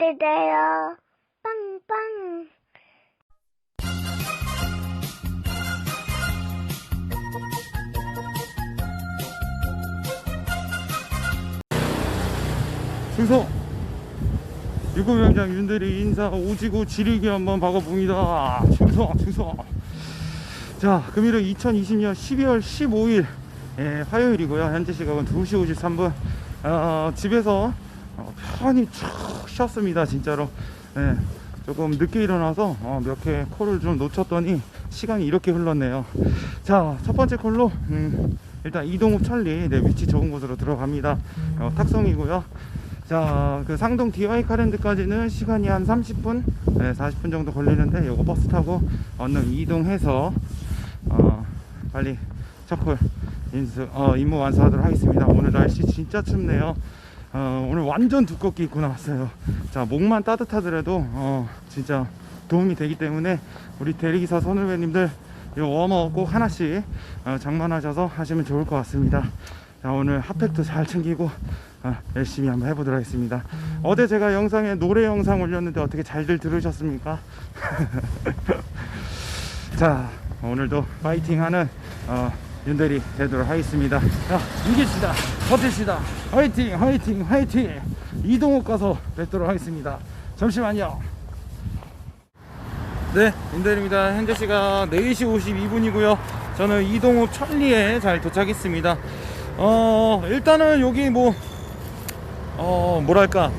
해주세요. 빵빵. 충성! 유고명장 윤대리 인사 오지구 지리기 한번 박아봅니다. 충성, 충성. 자, 금일은 2020년 12월 15일 예, 화요일이고요. 현재 시각은 2시 53분. 어, 집에서 어, 편히 쭉 쉬었습니다. 진짜로. 예, 조금 늦게 일어나서 어, 몇개 콜을 좀 놓쳤더니 시간이 이렇게 흘렀네요. 자, 첫 번째 콜로 음, 일단 이동욱 천리 네, 위치 좋은 곳으로 들어갑니다. 어, 탁송이고요. 자, 그 상동 DI 카랜드까지는 시간이 한 30분, 네, 40분 정도 걸리는데 요거 버스 타고 얼른 이동해서 어, 빨리 첫콜 인수, 어, 임무 완수하도록 하겠습니다. 오늘 날씨 진짜 춥네요. 어, 오늘 완전 두껍게 입고 나왔어요. 자, 목만 따뜻하더라도 어, 진짜 도움이 되기 때문에 우리 대리기사 선후배님들 이 워머 꼭 하나씩 어, 장만하셔서 하시면 좋을 것 같습니다. 자, 오늘 핫팩도 잘 챙기고 어, 열심히 한번 해보도록 하겠습니다. 어제 제가 영상에 노래 영상 올렸는데 어떻게 잘들 들으셨습니까? 자, 오늘도 파이팅하는 어, 윤대리 되도록 하겠습니다. 자, 이깁시다. 버팁시다. 화이팅, 화이팅, 화이팅. 이동욱 가서 뵙도록 하겠습니다. 잠시만요. 네, 윤대리입니다. 현재 시각 4시 52분이고요. 저는 이동욱 천리에 잘 도착했습니다. 어, 일단은 여기 뭐, 어, 뭐랄까.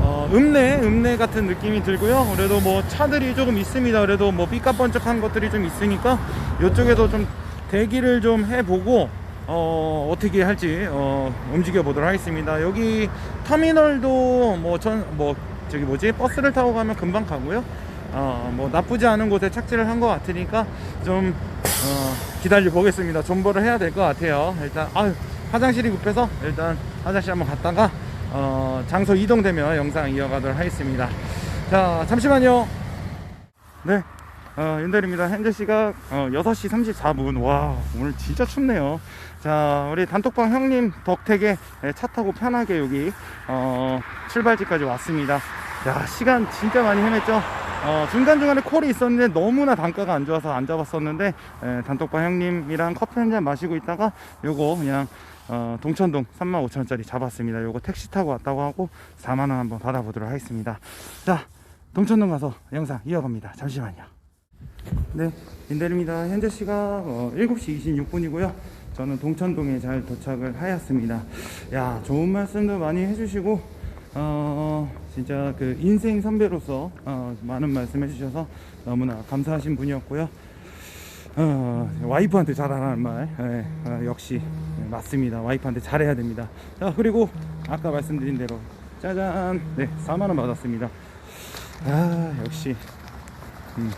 어, 읍내, 읍내 같은 느낌이 들고요. 그래도 뭐 차들이 조금 있습니다. 그래도 뭐 삐까번쩍한 것들이 좀 있으니까 이쪽에도 좀 대기를 좀 해보고 어, 어떻게 할지 어, 움직여 보도록 하겠습니다. 여기 터미널도 뭐전뭐 저기 뭐지 버스를 타고 가면 금방 가고요. 어, 뭐 나쁘지 않은 곳에 착지를 한 것 같으니까 좀 어, 기다려 보겠습니다. 존버를 해야 될 것 같아요. 일단 아유, 화장실이 급해서 일단 화장실 한번 갔다가 어, 장소 이동되면 영상 이어가도록 하겠습니다. 자, 잠시만요. 네, 어, 윤달입니다. 현재 시각 어, 6시 34분. 와, 오늘 진짜 춥네요. 자, 우리 단톡방 형님 덕택에 네, 차 타고 편하게 여기 어, 출발지까지 왔습니다. 야, 시간 진짜 많이 헤맸죠? 어, 중간중간에 콜이 있었는데 너무나 단가가 안 좋아서 안 잡았었는데 에, 단톡방 형님이랑 커피 한 잔 마시고 있다가 요거 그냥 어, 동천동 35,000원짜리 잡았습니다. 요거 택시 타고 왔다고 하고 4만원 한번 받아보도록 하겠습니다. 자, 동천동 가서 영상 이어갑니다. 잠시만요. 네, 인대리입니다. 현재 시각 어, 7시 26분이고요. 저는 동천동에 잘 도착을 하였습니다. 야, 좋은 말씀도 많이 해주시고, 어, 진짜 그 인생 선배로서 어, 많은 말씀 해주셔서 너무나 감사하신 분이었고요. 어, 와이프한테 잘하라는 말 예, 어, 역시 네, 맞습니다. 와이프한테 잘해야 됩니다. 자 그리고 아까 말씀드린 대로 짜잔 네 4만 원 받았습니다. 아 역시 음.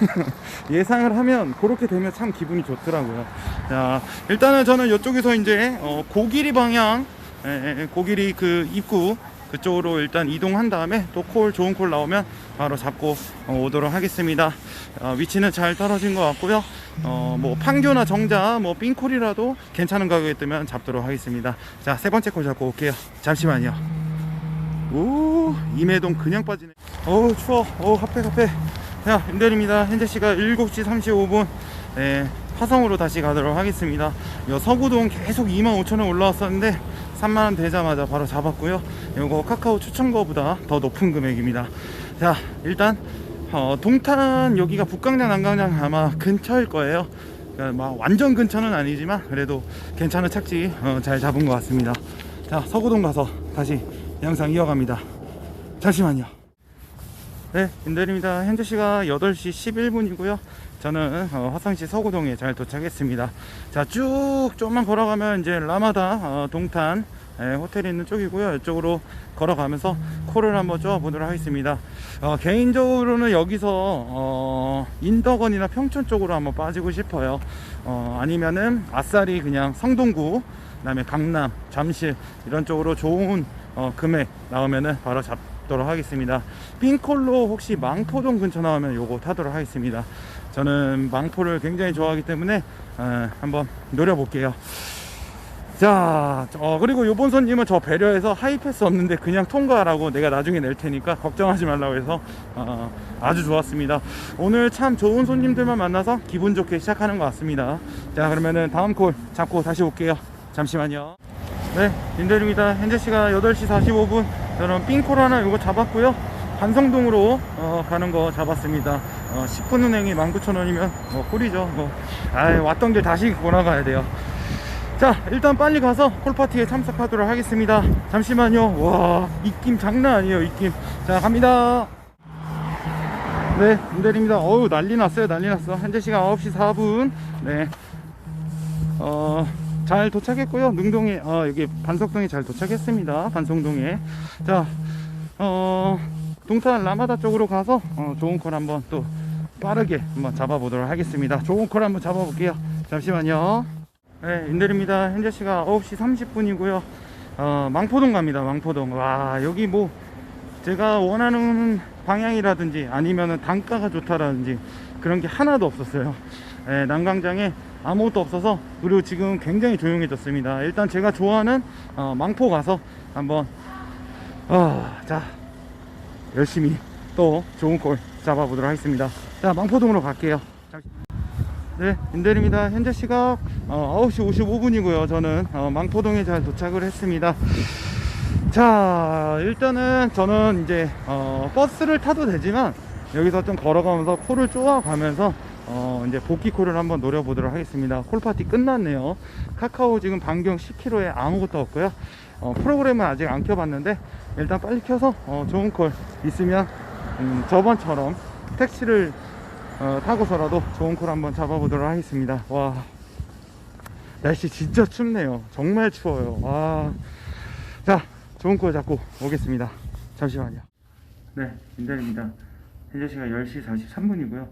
예상을 하면 그렇게 되면 참 기분이 좋더라고요. 자 일단은 저는 이쪽에서 이제 어, 고길이 방향 예, 예, 고길이 그 입구 그쪽으로 일단 이동한 다음에 또 콜 좋은 콜 나오면 바로 잡고 어, 오도록 하겠습니다. 어, 위치는 잘 떨어진 것 같고요. 어, 뭐 판교나 정자, 뭐 삥콜이라도 괜찮은 가격에 뜨면 잡도록 하겠습니다. 자, 세 번째 콜 잡고 올게요. 잠시만요. 오, 임해동 그냥 빠지네. 어우, 추워. 어우, 핫팩, 핫팩. 자, 임대리입니다. 현재 시각 7시 35분. 네, 화성으로 다시 가도록 하겠습니다. 요 서구동 계속 25,000원 올라왔었는데 3만원 되자마자 바로 잡았고요. 요거 카카오 추천 거보다 더 높은 금액입니다. 자, 일단 어, 동탄 여기가 북강장 남강장 아마 근처일 거예요. 그러니까 막 완전 근처는 아니지만 그래도 괜찮은 착지 어, 잘 잡은 것 같습니다. 자 서구동 가서 다시 영상 이어갑니다. 잠시만요. 네, 인대리입니다. 현재 시각 8시 11분이고요. 저는 어, 화성시 서구동에 잘 도착했습니다. 자, 쭉 좀만 걸어가면 이제 라마다 어, 동탄 예, 호텔이 있는 쪽이고요. 이쪽으로 걸어가면서 콜을 한번 쪼아 보도록 하겠습니다. 어, 개인적으로는 여기서 어, 인덕원이나 평촌 쪽으로 한번 빠지고 싶어요. 어, 아니면은 아싸리 그냥 성동구, 그다음에 강남, 잠실 이런 쪽으로 좋은 어, 금액 나오면은 바로 잡 도록 하겠습니다. 빈콜로 혹시 망포동 근처 나오면 요거 타도록 하겠습니다. 저는 망포를 굉장히 좋아하기 때문에 어, 한번 노려볼게요. 자, 어, 그리고 요번 손님은 저 배려해서 하이패스 없는데 그냥 통과라고 내가 나중에 낼 테니까 걱정하지 말라고 해서 어, 아주 좋았습니다. 오늘 참 좋은 손님들만 만나서 기분 좋게 시작하는 것 같습니다. 자, 그러면은 다음 콜 잡고 다시 올게요. 잠시만요. 네, 인델입니다. 현재 시간 8시 45분. 저는 삥콜 하나 요거 잡았고요. 반성동으로 어, 가는 거 잡았습니다. 어, 10분 운행이 19,000원이면 뭐 꿀이죠. 뭐, 아이, 왔던 길 다시 돌아가야 돼요. 자, 일단 빨리 가서 콜파티에 참석하도록 하겠습니다. 잠시만요. 와, 입김 장난 아니에요, 입김. 자, 갑니다. 네, 인델입니다. 어우, 난리 났어요, 난리 났어. 현재 시간 9시 4분. 네. 어, 잘 도착했고요. 능동에, 어, 여기 반석동에 잘 도착했습니다. 반송동에. 자, 어, 동탄 라마다 쪽으로 가서, 어, 좋은 콜 한번 또 빠르게 한번 잡아보도록 하겠습니다. 좋은 콜 한번 잡아볼게요. 잠시만요. 네, 인델입니다. 현재 시간 9시 30분이고요. 어, 망포동 갑니다. 망포동. 와, 여기 뭐, 제가 원하는 방향이라든지 아니면은 단가가 좋다라든지 그런 게 하나도 없었어요. 예, 난광장에 아무것도 없어서 그리고 지금 굉장히 조용해졌습니다. 일단 제가 좋아하는 어, 망포 가서 한번 어, 자 열심히 또 좋은 콜 잡아보도록 하겠습니다. 자 망포동으로 갈게요. 네, 인델입니다. 현재 시각 어, 9시 55분이고요. 저는 어, 망포동에 잘 도착을 했습니다. 자, 일단은 저는 이제 어, 버스를 타도 되지만 여기서 좀 걸어가면서 콜을 쪼아가면서 어, 이제 복귀 콜을 한번 노려보도록 하겠습니다. 콜 파티 끝났네요. 카카오 지금 반경 10km에 아무것도 없고요. 어, 프로그램은 아직 안 켜봤는데 일단 빨리 켜서 어, 좋은 콜 있으면 음, 저번처럼 택시를 어, 타고서라도 좋은 콜 한번 잡아보도록 하겠습니다. 와, 날씨 진짜 춥네요. 정말 추워요. 와, 자, 좋은 콜 잡고 오겠습니다. 잠시만요. 네, 인달입니다. 현재 시간 10시 43분이고요.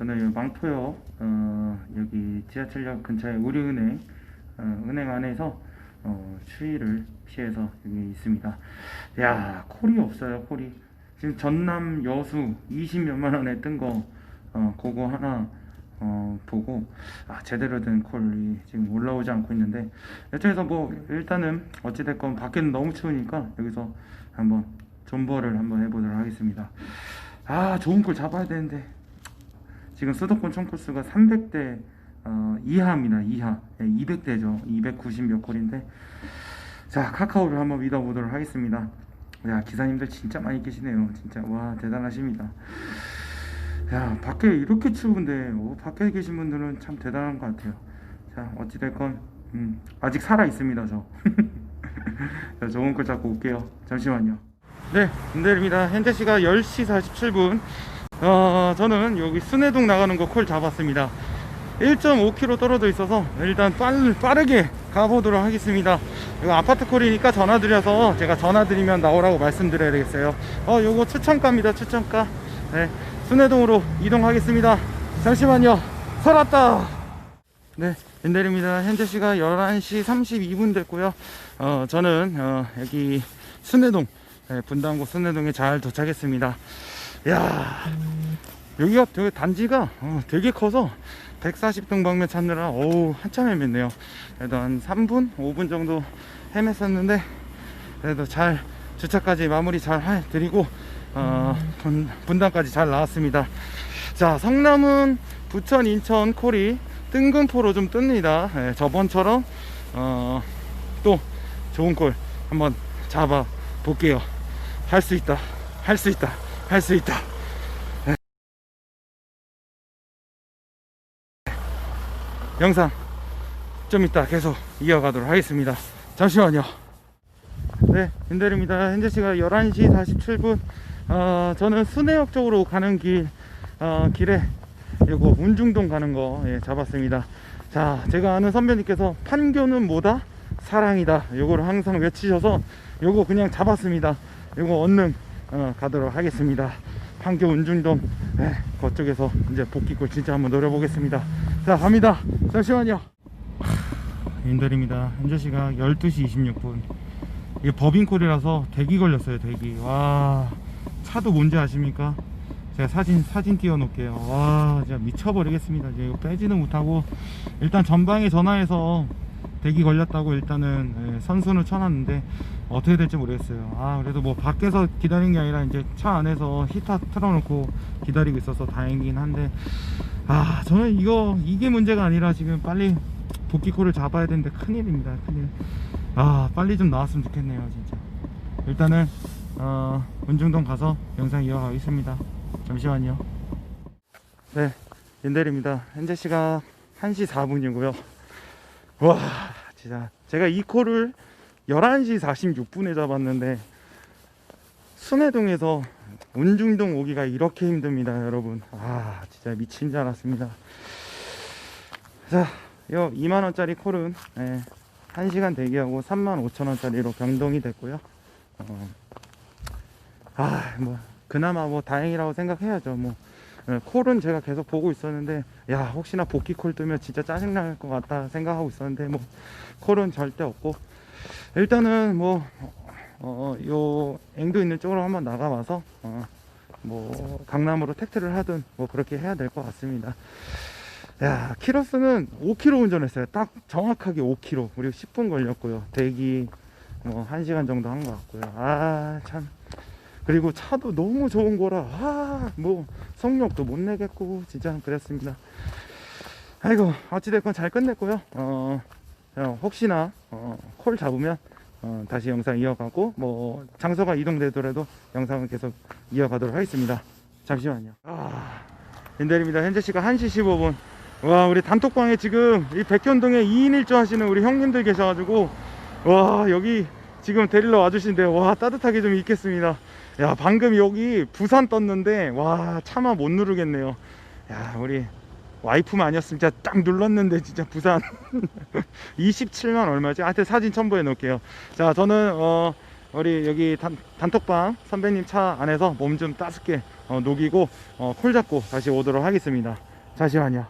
저는 여기 망포역 어, 여기 지하철역 근처에 우리은행 어, 은행 안에서 어, 추위를 피해서 여기 있습니다. 야, 콜이 없어요, 콜이. 지금 전남 여수 20몇만 원에 뜬거 어, 그거 하나 어, 보고 아, 제대로 된 콜이 지금 올라오지 않고 있는데 이쪽에서 뭐 일단은 어찌됐건 밖에는 너무 추우니까 여기서 한번 존버를 한번 해보도록 하겠습니다 아 좋은 콜 잡아야 되는데 지금 수도권 총코스가 300대 어, 이하입니다. 이하. 네, 200대죠. 290몇 콜인데. 자 카카오를 한번 믿어보도록 하겠습니다. 야 기사님들 진짜 많이 계시네요. 진짜. 와 대단하십니다. 야 밖에 이렇게 추운데 어, 밖에 계신 분들은 참 대단한 것 같아요. 자 어찌됐건 음, 아직 살아 있습니다 저. 자, 좋은 걸 잡고 올게요. 잠시만요. 네 인델입니다. 현재 시각 10시 47분 어, 저는 여기 순회동 나가는 거 콜 잡았습니다. 1.5km 떨어져 있어서 일단 빠르, 빠르게 가보도록 하겠습니다. 이거 아파트 콜이니까 전화 드려서 제가 전화 드리면 나오라고 말씀드려야 되겠어요. 어 요거 추천가입니다 추천가. 네 순회동으로 이동하겠습니다. 잠시만요. 설았다! 네 인델입니다. 현재 시각 11시 32분 됐고요. 어 저는 어, 여기 순회동 네, 분당구 순회동에 잘 도착했습니다. 야 여기가 되게 단지가 어, 되게 커서 140등 방면 찾느라 어우 한참 헤맸네요. 그래도 한 3분 5분 정도 헤맸었는데 그래도 잘 주차까지 마무리 잘 해드리고 어, 분, 분당까지 잘 나왔습니다. 자 성남은 부천 인천 콜이 뜬금포로 좀 뜹니다. 예, 저번처럼 어, 또 좋은 콜 한번 잡아 볼게요. 할 수 있다 할 수 있다 할 수 있다 영상 좀 이따 계속 이어가도록 하겠습니다. 잠시만요. 네, 인델입니다. 현재 시각 11시 47분. 어, 저는 순회역 쪽으로 가는 길, 어, 길에 요거 운중동 가는 거 예, 잡았습니다. 자, 제가 아는 선배님께서 판교는 뭐다? 사랑이다. 요거를 항상 외치셔서 요거 그냥 잡았습니다. 요거 얼른 어, 가도록 하겠습니다. 판교 운중동 네, 그쪽에서 이제 복귀골 진짜 한번 노려보겠습니다. 자 갑니다. 잠시만요. 인들입니다. 현재 시각 12시 26분. 이게 법인콜이라서 대기 걸렸어요. 대기. 와 차도 뭔지 아십니까? 제가 사진 사진 띄워 놓을게요. 와 진짜 미쳐버리겠습니다. 이제 이거 빼지는 못하고 일단 전방에 전화해서 대기 걸렸다고 일단은 예, 선수는 쳐놨는데 어떻게 될지 모르겠어요. 아 그래도 뭐 밖에서 기다린 게 아니라 이제 차 안에서 히터 틀어놓고 기다리고 있어서 다행이긴 한데 아 저는 이거 이게 문제가 아니라 지금 빨리 복귀콜을 잡아야 되는데 큰일입니다. 큰일. 아 빨리 좀 나왔으면 좋겠네요 진짜. 일단은 어, 은중동 가서 영상 이어가겠습니다. 잠시만요. 네, 윤대리입니다. 현재 시각 1시 4분이고요. 와, 진짜 제가 이 콜을 11시 46분에 잡았는데 순회동에서 운중동 오기가 이렇게 힘듭니다, 여러분. 아, 진짜 미친 줄 알았습니다. 자, 요 2만 원짜리 콜은 예, 1시간 대기하고 3만 5천 원짜리로 변동이 됐고요. 어, 아, 뭐 그나마 뭐 다행이라고 생각해야죠. 뭐 예, 콜은 제가 계속 보고 있었는데 야 혹시나 복귀 콜 뜨면 진짜 짜증 날 것 같다 생각하고 있었는데 뭐 콜은 절대 없고 일단은 뭐 어, 요 앵도 있는 쪽으로 한번 나가봐서 어, 뭐 강남으로 택트를 하든 뭐 그렇게 해야 될 것 같습니다. 야 키로수는 5km 운전했어요. 딱 정확하게 5km 그리고 10분 걸렸고요. 대기 뭐 1시간 정도 한 것 같고요. 아 참. 그리고 차도 너무 좋은 거라 아 뭐 성력도 못 내겠고 진짜 그랬습니다. 아이고 어찌됐건 잘 끝냈고요. 어, 어, 혹시나 어, 콜 잡으면 어, 다시 영상 이어가고 뭐 장소가 이동되더라도 영상은 계속 이어가도록 하겠습니다. 잠시만요. 아, 인델입니다. 현재 시각 1시 15분. 와 우리 단톡방에 지금 이 백현동에 2인 1조 하시는 우리 형님들 계셔가지고 와 여기 지금 데리러 와주신데 와 따뜻하게 좀 있겠습니다. 야 방금 여기 부산 떴는데 와 차마 못 누르겠네요. 야 우리 와이프만 아니었으면 진짜 딱 눌렀는데 진짜 부산 27만 얼마지? 하여튼 사진 첨부해 놓을게요. 자 저는 어 우리 여기 단, 단톡방 선배님 차 안에서 몸 좀 따숩게 어, 녹이고 어, 콜 잡고 다시 오도록 하겠습니다. 잠시만요.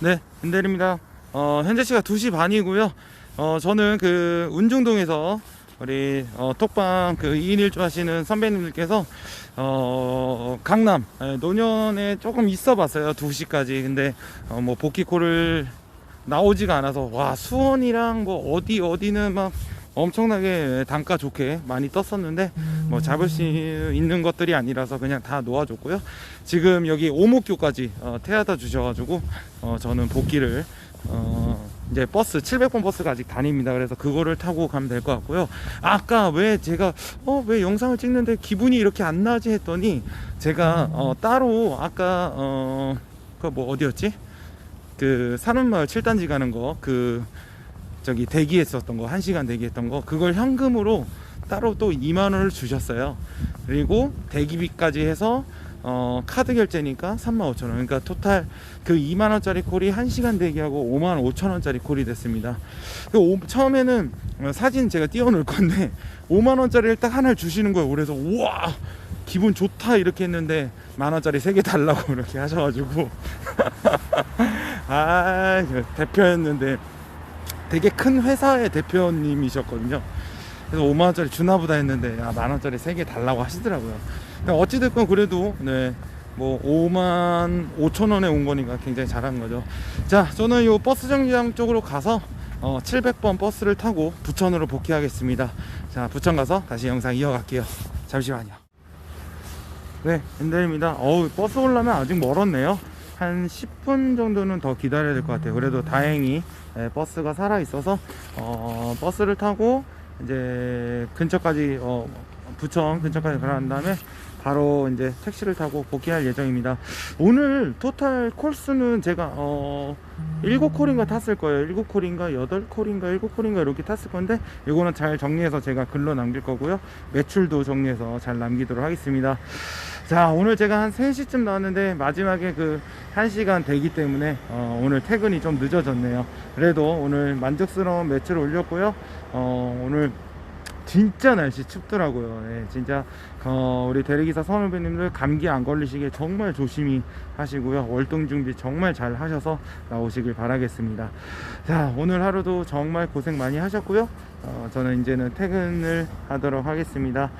네, 은대리입니다. 어, 현재 시각 2시 반이고요. 어, 저는 그 운중동에서 우리 어, 톡방 그 2인 1조 하시는 선배님들께서 어, 강남 예, 노년에 조금 있어 봤어요. 2시까지. 근데 어, 뭐 복귀콜을 나오지가 않아서 와, 수원이랑 뭐 어디 어디는 막 엄청나게 단가 좋게 많이 떴었는데 뭐 잡을 수 있는 것들이 아니라서 그냥 다 놓아줬고요. 지금 여기 오목교까지 어, 태워다 주셔가지고 어, 저는 복귀를 어, 이제 버스 700번 버스가 아직 다닙니다. 그래서 그거를 타고 가면 될 것 같고요. 아까 왜 제가 어 왜 영상을 찍는데 기분이 이렇게 안 나지 했더니 제가 어, 따로 아까 어 그 뭐 어디였지? 그 산업마을 7단지 가는 거 그 저기 대기했었던 거 1시간 대기했던 거 그걸 현금으로 따로 또 2만 원을 주셨어요. 그리고 대기비까지 해서 어, 카드 결제니까 3만 5천 원. 그러니까 토탈 그 2만 원짜리 콜이 1시간 대기하고 5만 5천 원짜리 콜이 됐습니다. 그 오- 처음에는 어, 사진 제가 띄워 놓을 건데 5만 원짜리를 딱 하나를 주시는 거예요. 그래서 우와 기분 좋다 이렇게 했는데 만 원짜리 세 개 달라고 이렇게 하셔가지고 아 대표였는데 되게 큰 회사의 대표님이셨거든요. 그래서 5만 원짜리 주나 보다 했는데 아, 만 원짜리 세 개 달라고 하시더라고요. 근데 어찌 됐건 그래도 네. 뭐 5만 5천 원에 온 거니까 굉장히 잘한 거죠. 자, 저는 요 버스 정류장 쪽으로 가서 어, 700번 버스를 타고 부천으로 복귀하겠습니다. 자, 부천 가서 다시 영상 이어갈게요. 잠시만요. 네, 엔델입니다. 어우, 버스 올라면 아직 멀었네요. 한 10분 정도는 더 기다려야 될 것 같아요. 그래도 다행히 예, 버스가 살아 있어서 어, 버스를 타고 이제 근처까지 어, 부천 근처까지 가난 다음에 바로 이제 택시를 타고 복귀할 예정입니다. 오늘 토탈 콜수는 제가 어 7콜인가 탔을 거예요. 7콜인가 8콜인가 7콜인가 이렇게 탔을 건데 이거는 잘 정리해서 제가 글로 남길 거고요. 매출도 정리해서 잘 남기도록 하겠습니다. 자 오늘 제가 한 3시쯤 나왔는데 마지막에 그 1시간 대기 때문에 어, 오늘 퇴근이 좀 늦어졌네요 그래도 오늘 만족스러운 매출을 올렸고요 어, 오늘 진짜 날씨 춥더라고요. 예, 진짜 어, 우리 대리기사 선후배님들 감기 안 걸리시게 정말 조심히 하시고요. 월동 준비 정말 잘 하셔서 나오시길 바라겠습니다. 자 오늘 하루도 정말 고생 많이 하셨고요. 어, 저는 이제는 퇴근을 하도록 하겠습니다.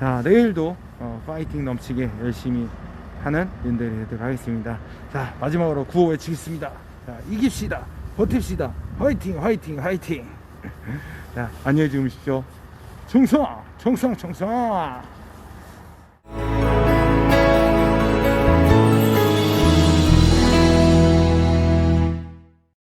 자 내일도 어, 파이팅 넘치게 열심히 하는 윤대리 되도록 하겠습니다. 자 마지막으로 구호 외치겠습니다. 자 이깁시다. 버팁시다. 화이팅 화이팅 화이팅. 자 안녕히 주무십시오 충성 충성 충성